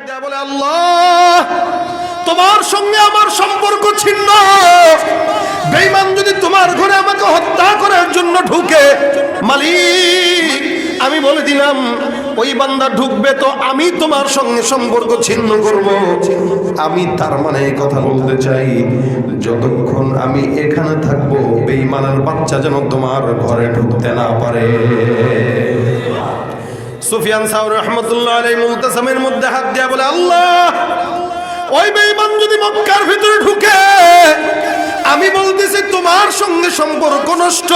বলে, আল্লাহ, তোমার সঙ্গে আমার সম্পর্ক ছিন্ন। বেঈমান যদি তোমার ঘরে আমাকে হত্যা করার জন্য ঢুকে, মালিক, আমি বলে দিলাম, ওই বান্দা ঢুকবে তো আমি তোমার সঙ্গে সম্পর্ক ছিন্ন করব। আমি তার মানে এই কথা বলতে চাই, যতক্ষণ আমি এখানে থাকব বেঈমানের বাচ্চা যেন তোমার ঘরে ঢুকতে না পারে। সুফিয়ান সাউর রহমতুল্লাহ আলাই মুলতাসামের মধ্যে হাত দিয়া বলে, আল্লাহ, ওই বেঈমান যদি মক্কার ভিতরে ঢুকে, আমি বলতেছি তোমার সঙ্গে সম্পর্ক নষ্ট।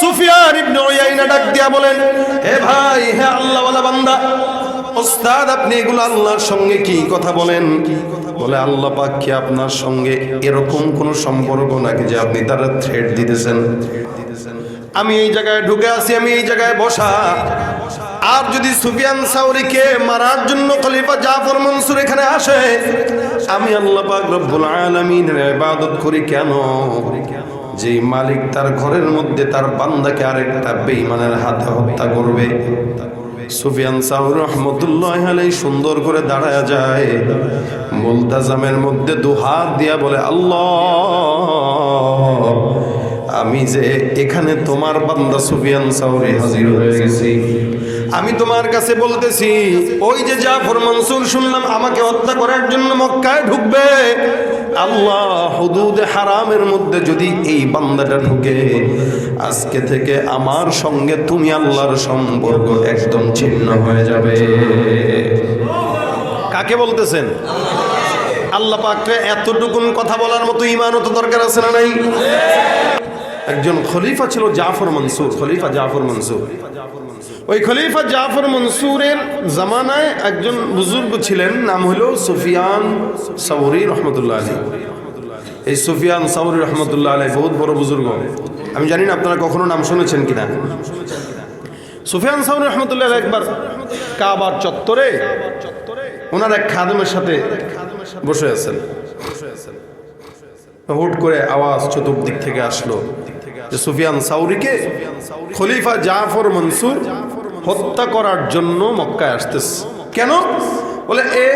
সুফিয়ান ইবনে উয়াইনা ডাক দিয়া বলেন হে ভাই, হে আল্লাহ ওয়ালা বান্দা, ওস্তাদ, আপনি এগুলো আল্লাহর সঙ্গে কি কথা বলেন? বলে, আল্লাহ পাক কি আপনার সঙ্গে এরকম কোন সম্পর্ক নাকি যে আপনি তার থ্রেড দিতেছেন? আমি এই জায়গায় ঢুকে আছি, আমি এই জায়গায় বসা। আর যদি সুফিয়ান সাউরিকে মারার জন্য খলিফা জাফর মনসুর এখানে আসে, আমি আল্লাহ পাক রব্বুল আলামিনের ইবাদত করি কেন? যে মালিক তার ঘরের মধ্যে তার বান্দাকে আরেকটা বেঈমানের হাতে হত্যা করবে। সুফিয়ান সাউর রহমতুল্লাহ আলাই সুন্দর করে দাঁড়ায় যায়। মুলতাজামের মধ্যে দু হাত দিয়া বলে, আল্লাহ আমি যে এখানে তোমার বান্দা সুফিয়ান সাউরি হাজির হয়ে গেছি। আমি তোমার কাছে বলতেছি, ওই যে জাফর মনসুর শুনলাম, আমাকে হত্যা করার জন্য মক্কায় ঢুকবে। আল্লাহ হুদুদ হারামের মধ্যে যদি এই বান্দাটা ঢুকে, আজকে থেকে আমার সঙ্গে তুমি আল্লাহর সম্পর্ক একদম ছিন্ন হয়ে যাবে। কাকে বলতেছেন? আল্লাহ পাককে এতটুকুন কথা বলার মতো ইমানও তো দরকার আছে না নাই? একজন খলিফা ছিল জাফর মনসুর, খলিফা জাফর মনসুর। ওই খলিফা জাফর মনসুরের জামানায় একজন বুজুর্গ ছিলেন, নাম হলো সুফিয়ান সাউরি রহমতুল্লাহ আলী এই সুফিয়ান সাউরি রহমতুল্লাহ আলী বহুত বড় বুজুর্গ। আমি জানি না আপনারা কখনো নাম শুনেছেন কিনা। সুফিয়ান সাউরি রহমতুল্লাহ একবার কাবার চত্বরে ওনার এক খাদমের সাথে বসে আছেন। হুট করে আওয়াজ চতুর্দিক থেকে আসলো। যে সুফিয়ান সাউরিকে খলিফা জাফর মনসুর হত্যা করার জন্য মক্কায় আসতেছে। কেন? বলে এ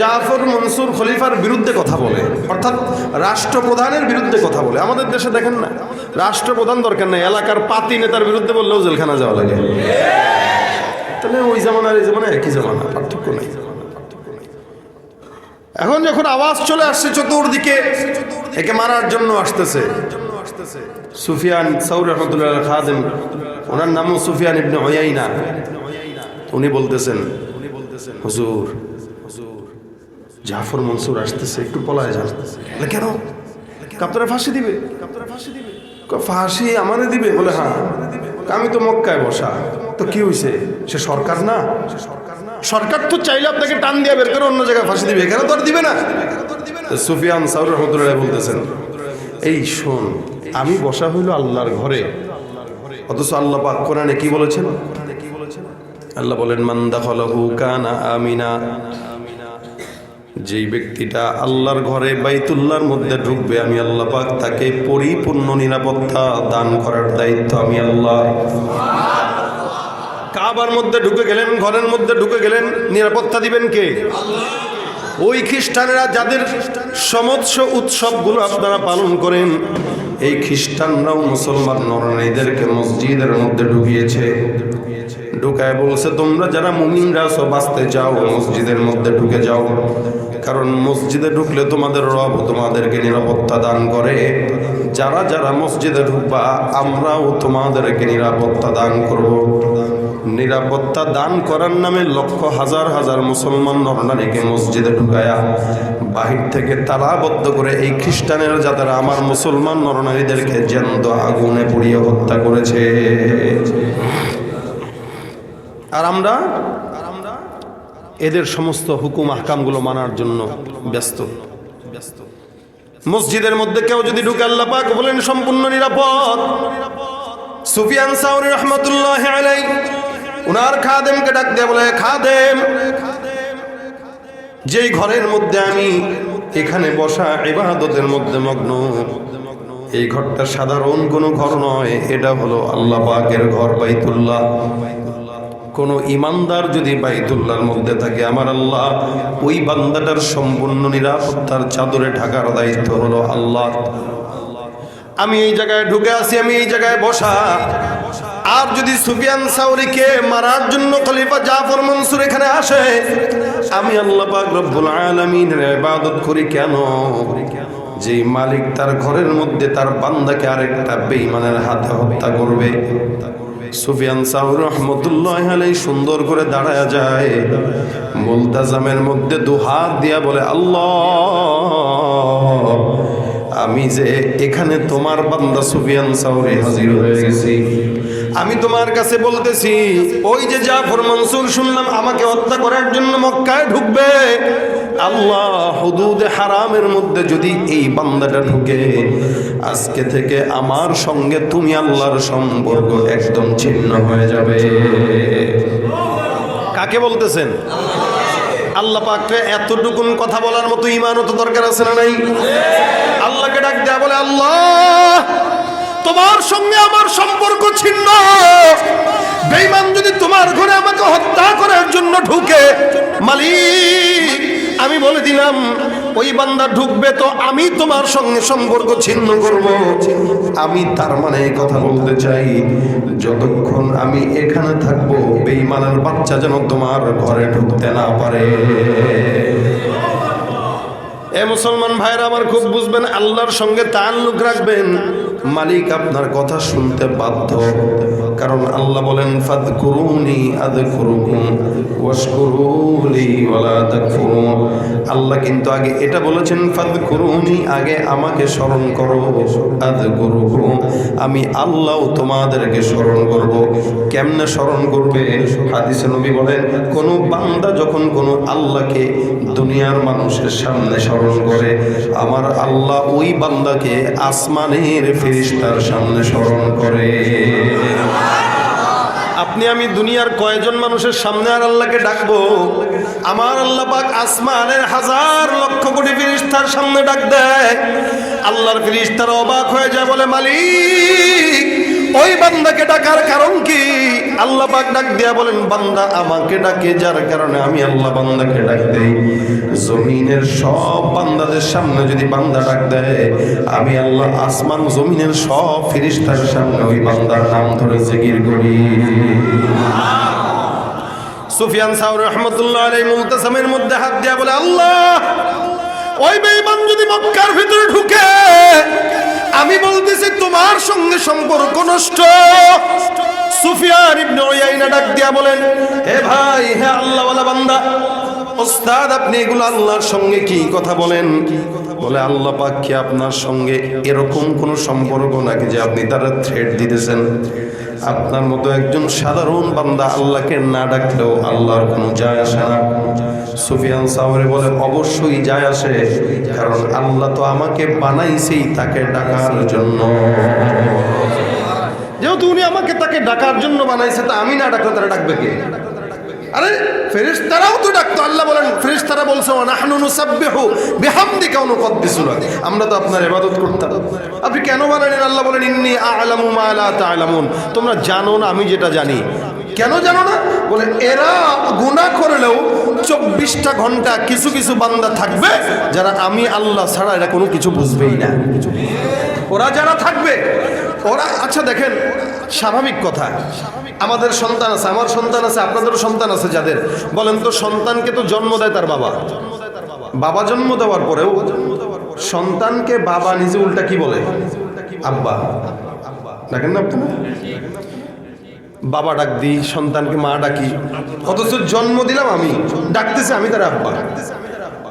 জাফর মনসুর খলিফার বিরুদ্ধে কথা বলে। অর্থাৎ রাষ্ট্রপ্রধানের বিরুদ্ধে কথা বলে। আমাদের দেশে দেখেন না, রাষ্ট্রপ্রধান দরকার নেই। এলাকার পাতি নেতার বিরুদ্ধে বললেও জেলখানা যাওয়া লাগে। তাহলে ওই জামানার এই জামানা একই জামানা, পার্থক্য নেই। এখন যখন আওয়াজ চলে আসছে চতুর্দিকে, একে মারার জন্য আসতেছে। সুফিয়ান সৌর রহমতুল্লাহ খাদেম। ওনার নামও সুফিয়ান ইবনে হয়াইনা উনি বলতেছেন হুজুর জাফর মনসুর আসতেছে একটু পলায় যান। কেন? আপনারা ফাঁসি দিবে। কয়, ফাঁসি আমারে দিবে? বলে হ্যাঁ। আমি তো মক্কায় বসা। তো কি হয়েছে সে সরকার না? সরকার তো চাইলে আপনাকে টান দিয়ে বের করে অন্য জায়গায় ফাঁসি দিবে। এখানে তো আর দিবে না। সুফিয়ান সাউর রহমতুল্লাহ বলতেছেন এই শোন আমি বসা হইল আল্লাহর ঘরে। অথচ আল্লাহ পাক কোরআনে কি বলেছেন? আল্লাহ বলেন মান্দা ফলহু কানা আমিনা। যেই ব্যক্তিটা আল্লাহর ঘরে বাইতুল্লাহর মধ্যে ঢুকবে, আমি আল্লাহ পাক তাকে পরিপূর্ণ নিরাপত্তা দান করার দায়িত্ব আমি আল্লাহ। কাবার মধ্যে ঢুকে গেলেন, ঘরের মধ্যে ঢুকে গেলেন, নিরাপত্তা দিবেন কে? ওই খ্রিস্টানেরা যাদের সমৎস উৎসবগুলো আপনারা পালন করেন এই খ্রিস্টানরাও মুসলমান নরনারীদেরকে মসজিদের মধ্যে ঢুকিয়েছে। ঢুকায় বলছে, তোমরা যারা মুমিনরা আছো, বাঁচতে যাও, মসজিদের মধ্যে ঢুকে যাও। কারণ মসজিদে ঢুকলে তোমাদের রব তোমাদেরকে নিরাপত্তা দান করে। যারা যারা মসজিদে ঢুকবা, আমরাও তোমাদেরকে নিরাপত্তা দান করব। নিরাপত্তা দান করার নামে লক্ষ হাজার হাজার মুসলমান নরনারীকে মসজিদে ঢুকায়া বাহির থেকে তালাবদ্ধ করে এই খ্রিস্টানের যাদের আমার মুসলমান নরনারীদেরকে জ্যান্ত আগুনে পুড়িয়ে হত্যা করেছে। আর আমরা, এদের সমস্ত হুকুম আহকামগুলো মানার জন্য ব্যস্ত। ব্যস্ত মসজিদের মধ্যে কেউ যদি ঢুকে আল্লাহ পাক বলেন সম্পূর্ণ নিরাপদ। সুফিয়ান সাউরি রহমতুল্লাহ আলাই উনার খাদেমকে ডাক দিয়ে বলে, খাদেম যেই ঘরের মধ্যে আমি, এখানে বসা ইবাদতের মধ্যে মগ্ন। এই ঘরটা সাধারণ কোনো ঘর নয়, এটা হলো আল্লাহ পাকের ঘর বাইতুল্লাহ। কোন ইমানদার যদি বাইতুল্লাহর মধ্যে থাকে, আমার আল্লাহ, ওই বান্দাটার সম্পূর্ণ নিরাপত্তার চাদরে ঢাকার দায়িত্ব হলো আল্লাহ। আমি এই জায়গায় ঢুকে আছি, আমি এই জায়গায় বসা। আর যদি সুফিয়ান সাউরিকে মারার জন্য খলিফা জাফর মনসুর এখানে আসে আমি আল্লাহ পাক রব্বুল আলামিনের ইবাদত করি কেন? যে মালিক তার ঘরের মধ্যে তার বান্দাকে আরেকটা বেঈমানের হাতে হত্যা করবে। সুফিয়ান সাউর রহমতুল্লাহ আলাই সুন্দর করে দাঁড়ায় যায়। মুলতাজামের মধ্যে দু হাত দিয়া বলে, আল্লাহ, আমি যে এখানে তোমার বান্দা সুফিয়ান সাউরি হাজির হয়ে গেছি। আমি তোমার কাছে বলতেছি, ওই যে জাফর মনসুর শুনলাম, আমাকে হত্যা করার জন্য মক্কায় ঢুকবে। আল্লাহ হুদুদ হারামের মধ্যে যদি এই বান্দাটা ঢুকে, আজকে থেকে আমার সঙ্গে তুমি আল্লাহর সম্পর্ক একদম ছিন্ন হয়ে যাবে। কাকে বলতেছেন? আল্লাহ পাককে এতটুকুন কথা বলার মতো ইমানও তো দরকার আছে না নাই? আল্লাহকে ডাক দেয়া বলে, আল্লাহ তোমার সঙ্গে আমার সম্পর্ক ছিন্ন। বেঈমান যদি তোমার ঘরে আমাকে হত্যা করার জন্য ঢুকে, মালিক, আমি বলে দিলাম, ওই বান্দা ঢুকবে তো আমি তোমার সঙ্গে সম্পর্ক ছিন্ন করব। আমি তার মানে কথা বলতে চাই, যতক্ষণ আমি এখানে থাকব, বেঈমানের বাচ্চা যেন তোমার ঘরে ঢুকতে না পারে। এ মুসলমান ভাইরা আমার খুব বুঝবেন, আল্লাহর সঙ্গে তাল্লুক রাখবেন। মালিক আপনার কথা শুনতে বাধ্য। কারণ আল্লাহ বলেন ফাদ করুনি আদ করুন আল্লাহ কিন্তু আগে এটা বলেছেন ফাদ করুনি আগে আমাকে স্মরণ করো। আদ আমি আল্লাহ তোমাদেরকে স্মরণ করব। কেমনে স্মরণ করবে? হাদিসে নবী বলেন, কোন বান্দা যখন কোন আল্লাহকে দুনিয়ার মানুষের সামনে স্মরণ করে, আমার আল্লাহ ওই বান্দাকে আসমানের ফেরিস্তার সামনে স্মরণ করে। আপনি আমি দুনিয়ার কয়েকজন মানুষের সামনে আর আল্লাহকে ডাকবো? আমার আল্লাহ পাক আসমানের হাজার লক্ষ কোটি ফিরিস্তার সামনে ডাক দেয়। আল্লাহর ফিরিস্তার অবাক হয়ে যায়, বলে, মালিক ওই বান্দাকে ডাকার কারণ কি? আল্লাহ পাক ডাক দিয়া বলেন, বান্দা আমাকে ডাকে, যার কারণে আমি আল্লাহ বান্দাকে ডাক দেই। জমিনের সব বান্দাদের সামনে যদি বান্দা ডাক দেয়, আমি আল্লাহ আসমান, জমিনের সব ফিরিস্তার সামনে ওই বান্দার নাম ধরে জিকির করি সুফিয়ান সাউর রহমতুল্লাহ আলাই মুলতাসামের মধ্যে হাত দিয়া বলে, আল্লাহ, ওই বেঈমান যদি মক্কার ভিতরে ঢুকে আমি বলতেছি, তোমার সঙ্গে সম্পর্ক নষ্ট। সুফিয়ান ইবনে উয়াইনা ডাক দিয়া বলেন হে ভাই, হে আল্লাহওয়ালা বান্দা, ওস্তাদ, আপনি এগুলো আল্লাহর সঙ্গে কি কথা বলেন? বলে আল্লাহ পাক কি আপনার সঙ্গে এরকম কোনো সম্পর্ক নাকি যে আপনি তারা থ্রেড দিতেছেন? আপনার মতো একজন সাধারণ বান্দা আল্লাহকে না ডাকলেও আল্লাহর কোনো যায় আসে না। সুফিয়ান সাওরে বলে, অবশ্যই যায় আসে, কারণ আল্লাহ তো আমাকে বানাইছেই তাকে ডাকার জন্য। যেহেতু উনি আমাকে তাকে ডাকার জন্য বানাইছে, তা আমি না ডাকলে তারা ডাকবে কে? আরে, ফেরেশতারাও তো ডাকতো। আল্লাহ বলেন বলছে, ওয়া নুকদ্দিসু লাক। আমরা তো আপনার ইবাদত করতাম। আপনি কেন বলেন আল্লাহ বলেন, ইন্নি আ'লামু মা লা তা'লামুন। তোমরা জানো না, আমি যেটা জানি। কেন জানো না? বলে, এরা গুনাহ করলেও চব্বিশটা ঘণ্টা কিছু কিছু বান্দা থাকবে, যারা আমি আল্লাহ ছাড়া এরা কোনো কিছু বুঝবেই না। ওরা যারা থাকবে, ওরা আচ্ছা দেখেন, স্বাভাবিক কথা। আমাদের সন্তান আছে, আমার সন্তান আছে, আপনাদেরও সন্তান আছে যাদের। বলেন তো, সন্তানকে তো জন্ম দেয় তার বাবা। বাবা জন্ম দেওয়ার পরেও সন্তানকে বাবা নিজে উল্টা কি বলে? আব্বা। ডাকেন না আপনারা? বাবা ডাক দিই, সন্তানকে মা ডাকি। অথচ জন্ম দিলাম আমি, ডাকতেছি আমি তার আব্বা।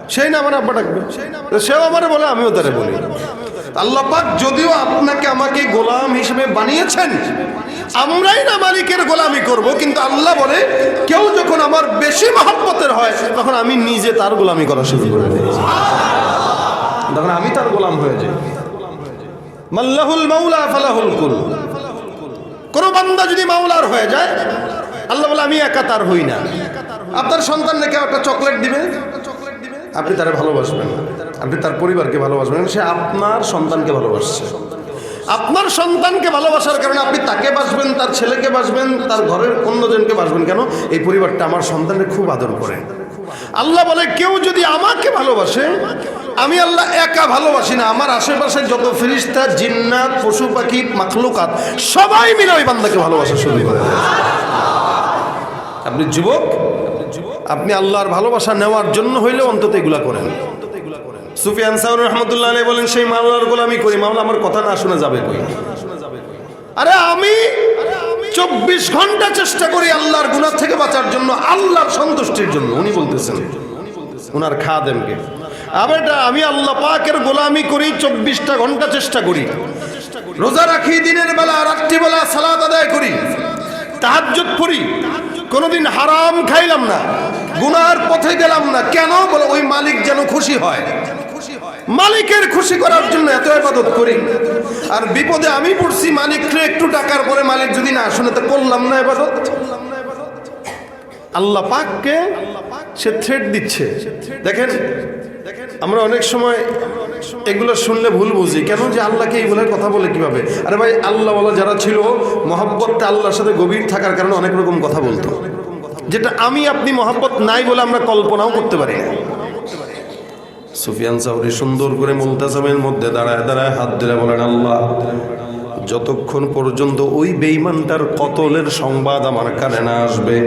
সেই না আমার আব্বা ডাকবে। সেও আমারে বলে, আমিও তারে বলি। আল্লাহ পাক যদিও আপনাকে আমাকে গোলাম হিসেবে বানিয়েছেন, আমরাই না মালিকের গোলামি করব, কিন্তু আল্লাহ বলে, কেউ যখন আমার বেশি মহব্বতের হয়, তখন আমি নিজে তার গোলামি করা শুরু করে দিই। তখন আমি তার গোলাম হয়ে যাই। মাল্লাহুল মাউলা ফালাহুল কুল। কোন বান্দা যদি মাওলার হয়ে যায়, আল্লাহ বলে, আমি একা তার হই না। আপনার সন্তানকে একটা চকলেট দিবে? আপনি তারা ভালোবাসবেন আপনি তার পরিবারকে ভালোবাসবেন সে আপনার সন্তানকে ভালোবাসছে। আপনার সন্তানকে ভালোবাসার কারণে আপনি তাকে বাসবেন, তার ছেলেকে বাসবেন, তার ঘরের অন্যজনকে বাসবেন কেন? এই পরিবারটা আমার সন্তানের খুব আদর করে। আল্লাহ বলে, কেউ যদি আমাকে ভালোবাসে, আমি আল্লাহ একা ভালোবাসি না। আমার আশেপাশে যত ফিরিস্তা, জিন্নাত, পশু পাখি, মাখলুকাত, সবাই মিলে ওই বান্দাকে ভালোবাসা শুরু করে আপনি যুবক আপনি আল্লাহর ভালোবাসা নেওয়ার জন্য হইলে অন্তত এগুলা করেন। সুফিয়ান বলেন, সেই গোলামি করি আমার কথা না যাবে আরে আমি চব্বিশ ঘণ্টা চেষ্টা করি আল্লাহর থেকে বাঁচার জন্য, আল্লাহর সন্তুষ্টির জন্য। উনি বলতেছেন আমি আল্লাহ পাকের গোলামি করি, চব্বিশটা ঘণ্টা চেষ্টা করি। রোজা রাখি, দিনের বেলা, রাত্রিবেলা সালাদ আদায় করি, তাহাজ্জুদ পড়ি কোনোদিন হারাম খাইলাম না, গুনার পথে গেলাম না। কেন? বলে ওই মালিক যেন খুশি হয়। মালিকের খুশি করার জন্য এত ইবাদত করি। আর বিপদে আমি পড়ছি মালিককে একটু টাকার পরে মালিক যদি না শুনে, তো করলাম না ইবাদত। আল্লাহ পাককে সে থ্রেট দিচ্ছে। দেখেন, আমরা অনেক সময় এগুলো শুনলে ভুল বুঝি। কেন যে আল্লাহকে এই কথা বলে কীভাবে? আরে ভাই, আল্লাহ বলা যারা ছিল, মহাব্বতটা আল্লাহর সাথে গভীর থাকার কারণে অনেক রকম কথা বলতো। যেটা আমি আপনি মহাব্বত নাই বলে আমরা কল্পনাও করতে পারি সুফিয়ান সাউরি সুন্দর করে মুলতাজামের মধ্যে দাঁড়ায় দাঁড়ায় হাত দিলে বলেন, আল্লাহ, যতক্ষণ পর্যন্ত ওই বেইমানটার কতলের সংবাদ আমার কানে না আসবে,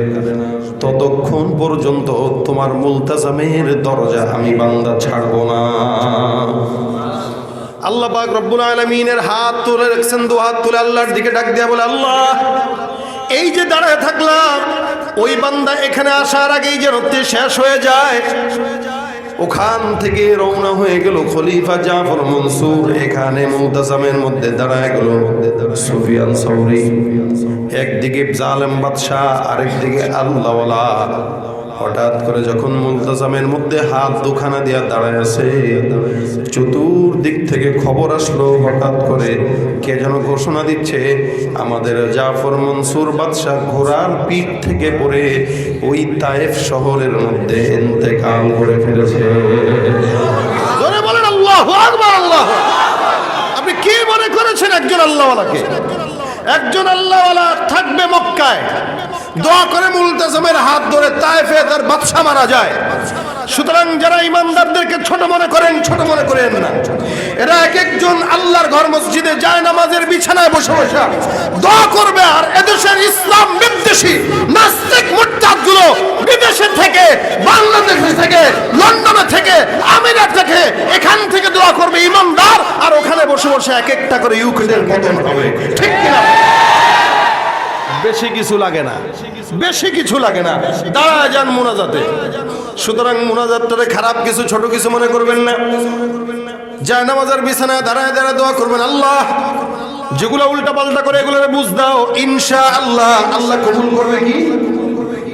ততক্ষণ পর্যন্ত তোমার মুলতাজামের দরজা আমি বান্দা ছাড়বো না। আল্লাহ পাক রব্বুল আলমিনের হাত তুলে রেখেছেন, দু হাত তুলে আল্লাহর দিকে ডাক দিয়া বলে, আল্লাহ, এই যে দাঁড়ায় থাকলাম, ওই বান্দা এখানে আসার আগেই যে তে শেষ হয়ে যায়, ওখান থেকে রওনা হয়ে গেল খলিফা জাফর মনসুর, এখানে মুলতাজামের মধ্যে দাঁড়ায় গেল, সুফিয়ান সৌরি একদিকে জালেম বাদশাহ, আরেকদিকে আল্লাহওয়ালা। হঠাৎ করে যখন মুলতাজামের মধ্যে হাত দুখানা দিয়া দাঁড়ায় আছে, চতুর্দিক থেকে খবর আসলো হঠাৎ করে কে যেন ঘোষণা দিচ্ছে, আমাদের জাফর মনসুর বাদশাহ ঘোড়ার পিঠ থেকে পড়ে ওই তায়েফ শহরের মধ্যে ইন্তেকাল করে ফেলেছে। আপনি কি মনে করেছেন একজন আল্লাহওয়ালাকে? একজন আল্লাহওয়ালা থাকবে মক্কায়। দোয়া করে মুলতাজমের হাত ধরে তাইফে তার বাদশা মারা যায়। সুতরাং যারা ইমানদারদেরকে ছোট মনে করেন, ছোট মনে করেন না। এরা এক একজন আল্লাহর ঘর মসজিদে যায় নামাজের বিছানায় বসে বসে। দোয়া করবে আর এদেশের ইসলাম বিদ্বেষী, নাস্তিক মুরতাদগুলো বিদেশে থেকে, বাংলাদেশ থেকে, লন্ডনে থেকে, আমিরা থেকে, এখান থেকে দোয়া করবে ইমানদার। আর ওখানে বসে বসে এক একটা করে ইউক্রেনের পতন হবে। ঠিক কিনা? বেশি কিছু লাগে না। বেশি কিছু লাগে না। দাঁড়ায় যান মোনাজাতে। সুতরাং মোনাজাতটারে খারাপ কিছু, ছোট কিছু মনে করবেন না। যায় নামাজার বিছানায় দাঁড়ায় দাঁড়ায় দোয়া করবেন, আল্লাহ। যেগুলো উল্টা পাল্টা করে এগুলো বুঝ দাও, ইনশা আল্লাহ। আল্লাহ কবুল করবে কি?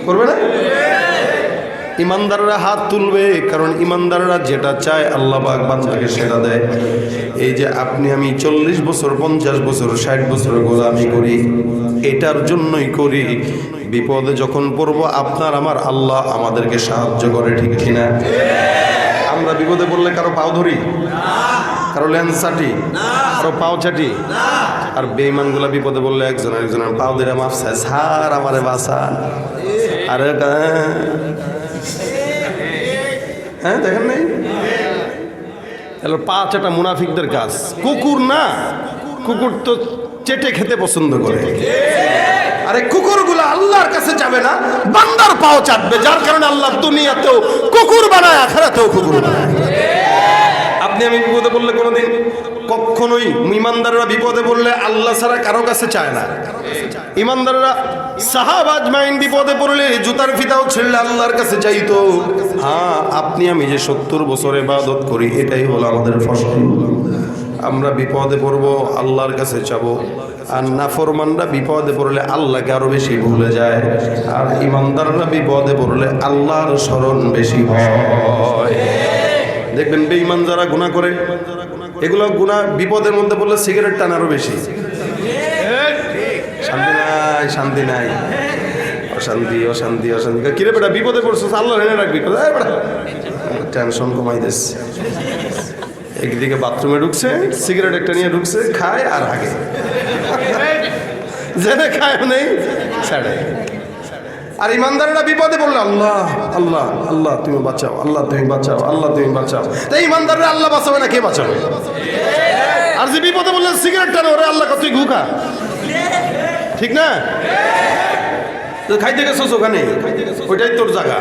করবে না? ইমানদাররা হাত তুলবে, কারণ ইমানদাররা যেটা চায় আল্লাহ পাক বান্দাকে সেটা দেয়। এই যে আপনি আমি চল্লিশ বছর, পঞ্চাশ বছর, ষাট বছর গোলামি করি, এটার জন্যই করি, বিপদে যখন পড়ব, আপনার আমার আল্লাহ আমাদেরকে সাহায্য করে, ঠিক কিনা? আমরা বিপদে পড়লে কারও পাও ধরি? কারও লেন্স চাটি? কারও পাও চাটি? আর বেইমানগুলা বিপদে বললে একজন একজনের পাও ধরে মাফ সার আমারে বাসা আরে হ্যাঁ দেখেন নাই? তাহলে পা চাটা মুনাফিকদের কাজ। কুকুর না, কুকুর তো চেটে খেতে পছন্দ করে। আরে কুকুরগুলো আল্লাহর কাছে যাবে না, বান্দার পাও চাটবে, যার কারণে আল্লাহ দুনিয়াতেও কুকুর বানায়, আখেরাতেও কুকুর বানায়। আপনি আমি বিপদে বললে কোনোদিন কখনোই ইমানদাররা বিপদে বললে আল্লাহ ছাড়া কারও কাছে চায় না। ইমানদাররা সাহাবাজ মাইন বিপদে পড়লে জুতার ফিতাও ছেড়লে আল্লাহর কাছে চাইতো। হ্যাঁ আপনি আমি যে সত্তর বছরে বাদত করি, এটাই হলো আমাদের ফসল। আমরা বিপদে পড়ব, আল্লাহর কাছে চাব। আর নাফরমানরা বিপদে পড়লে আল্লাহকে আরও বেশি ভুলে যায়। আর ইমানদাররা বিপদে পড়লে আল্লাহর স্মরণ বেশি হয়। দেখবেন বেঈমান যারা গুণা করে এগুলো গুণা বিপদের মধ্যে পড়লে সিগারেট টান আরও বেশি। শান্তি নাই শান্তি নাই। অশান্তি অশান্তি অশান্তি। কিরে বেটা, বিপদে পড়ছিস, আল্লাহ হেনে রাখবি। টেনশন কমাই দিস। একদিকে বাথরুমে ঢুকছে সিগারেট একটা নিয়ে ঢুকছে, খায় আর আগে জেনে খায় নেই, ছাড়ে। আর ইমানদারেরা বিপদে বলল, আল্লাহ আল্লাহ আল্লাহ, তুমি বাঁচাও, আল্লাহ, তুমি বাঁচাও, আল্লাহ, তুমি বাঁচাও। তাই ইমানদাররা আল্লাহ বাঁচাবে না কে বাঁচাবে? আর যে বিপদে বললেন, সিগারেট টানো, ওরে আল্লাহ তুই ঘুকা ঠিক না? খাইতে গেছোস ওখানে, ওইটাই তোর জায়গা।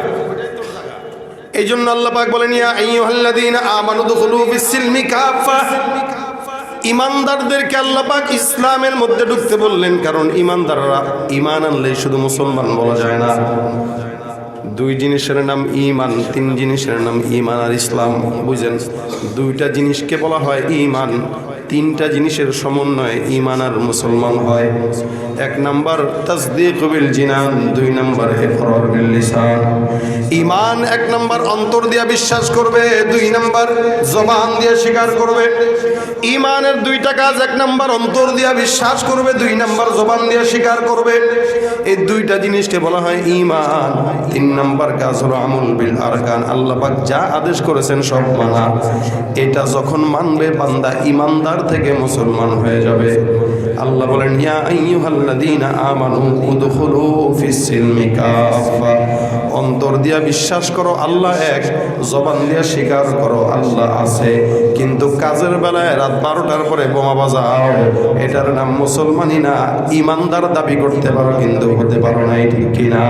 এই জন্য আল্লাহ পাক বলেন, ইয়া আইয়ুহাল্লাযীনা আমানু দুখুলু ফিস-সিলমি কাফা ইমানদারদেরকে আল্লাহ পাক ইসলামের মধ্যে ঢুকতে বললেন, কারণ ইমানদাররা ইমান আনলে শুধু মুসলমান বলা যায় না। দুই জিনিসের নাম ইমান, তিন জিনিসের নাম ইমান আর ইসলাম, বুঝেন? দুইটা জিনিসকে বলা হয় ইমান, তিনটা জিনিসের সমন্বয়ে ইমান আর মুসলমান হয়। এক নাম্বার তাসদিক বিল জিনান, দুই নাম্বার বিল লিসান। ইমান এক নম্বর, অন্তর দিয়া বিশ্বাস করবে, দুই নম্বর, জবান দিয়ে স্বীকার করবে। ইমানের দুইটা কাজ এক নম্বর, অন্তর দিয়া বিশ্বাস করবে, দুই নম্বর, জবান দিয়ে স্বীকার করবে। এই দুইটা জিনিসকে বলা হয় ইমান। তিন নাম্বার কাজ হলো আমুল বিল আরকান। আল্লাপাক যা আদেশ করেছেন সব মানা। এটা যখন মানবে, বান্দা ইমানদার থেকে মুসলমান হয়ে যাবে। আল্লাহ বলেন, ইয়া আইয়ুহাল্লাযীনা আমানু উদখুলু ফিস সিলমি অন্তর দিয়া বিশ্বাস করো, আল্লাহ এক, জবান দিয়া স্বীকার করো, আল্লাহ আছে। কিন্তু কাজের বেলায় রাত বারোটার পরে বোমা বাজাও। এটার নাম মুসলমানই না, ইমানদার দাবি করতে পারো, কিন্তু হতে পারো নাই, ঠিক কিনা?